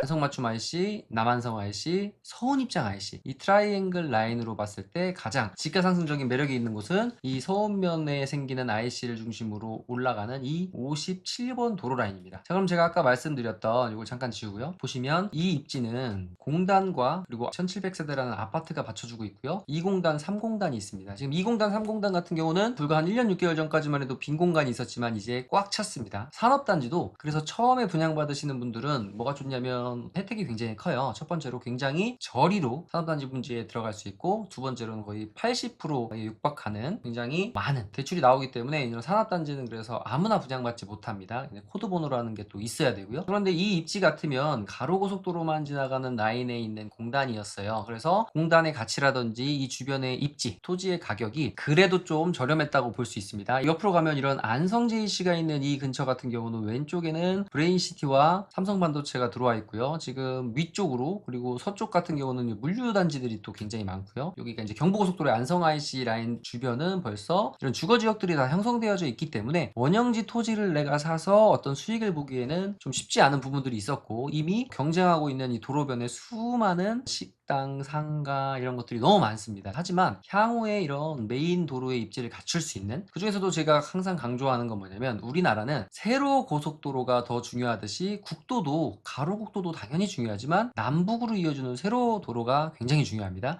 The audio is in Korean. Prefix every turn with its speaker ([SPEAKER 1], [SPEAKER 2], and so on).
[SPEAKER 1] 안성맞춤 IC, 남한성 IC, 서운입장 IC 이 트라이앵글 라인으로 봤을 때 가장 지가 상승적인 매력이 있는 곳은 이 서운면에 생기는 IC를 중심으로 올라가는 이 57번 도로 라인입니다. 자 그럼 제가 아까 말씀드렸던 이걸 잠깐 지우고요. 보시면 이 입지는 공단과 그리고 1700세대라는 아파트가 받쳐주고 있고요. 2공단, 3공단이 있습니다. 지금 2공단, 3공단 같은 경우는 불과 한 1년 6개월 전까지만 해도 빈 공간이 있었지만 이제 꽉 찼습니다. 산업단지도 그래서 처음에 분양받으시는 분들은 뭐가 좋냐면 혜택이 굉장히 커요. 첫 번째로 굉장히 저리로 산업단지 분지에 들어갈 수 있고 두 번째로는 거의 80%에 육박하는 굉장히 많은 대출이 나오기 때문에 이런 산업단지는 그래서 아무나 분양받지 못합니다. 근데 코드 번호라는 게 또 있어야 되고요. 그런데 이 입지 같으면 가로고속도로만 지나가는 라인에 있는 공단이었어요. 그래서 공단의 가치라든지 이 주변의 입지, 토지의 가격이 그래도 좀 저렴했다고 볼 수 있습니다. 옆으로 가면 이런 안성JC가 있는 이 근처 같은 경우는 왼쪽에는 브레인시티와 삼성반도체가 들어와 있고 요. 지금 위쪽으로 그리고 서쪽 같은 경우는 물류 단지들이 또 굉장히 많고요. 여기가 이제 경부고속도로의 안성 IC 라인 주변은 벌써 이런 주거 지역들이 다 형성되어져 있기 때문에 원형지 토지를 내가 사서 어떤 수익을 보기에는 좀 쉽지 않은 부분들이 있었고 이미 경쟁하고 있는 이 도로변에 수많은 식당, 상가 이런 것들이 너무 많습니다. 하지만 향후에 이런 메인 도로의 입지를 갖출 수 있는 그 중에서도 제가 항상 강조하는 건 뭐냐면 우리나라는 세로 고속도로가 더 중요하듯이 국도도 가로국 도도 당연히 중요하지만 남북으로 이어주는 세로 도로가 굉장히 중요합니다.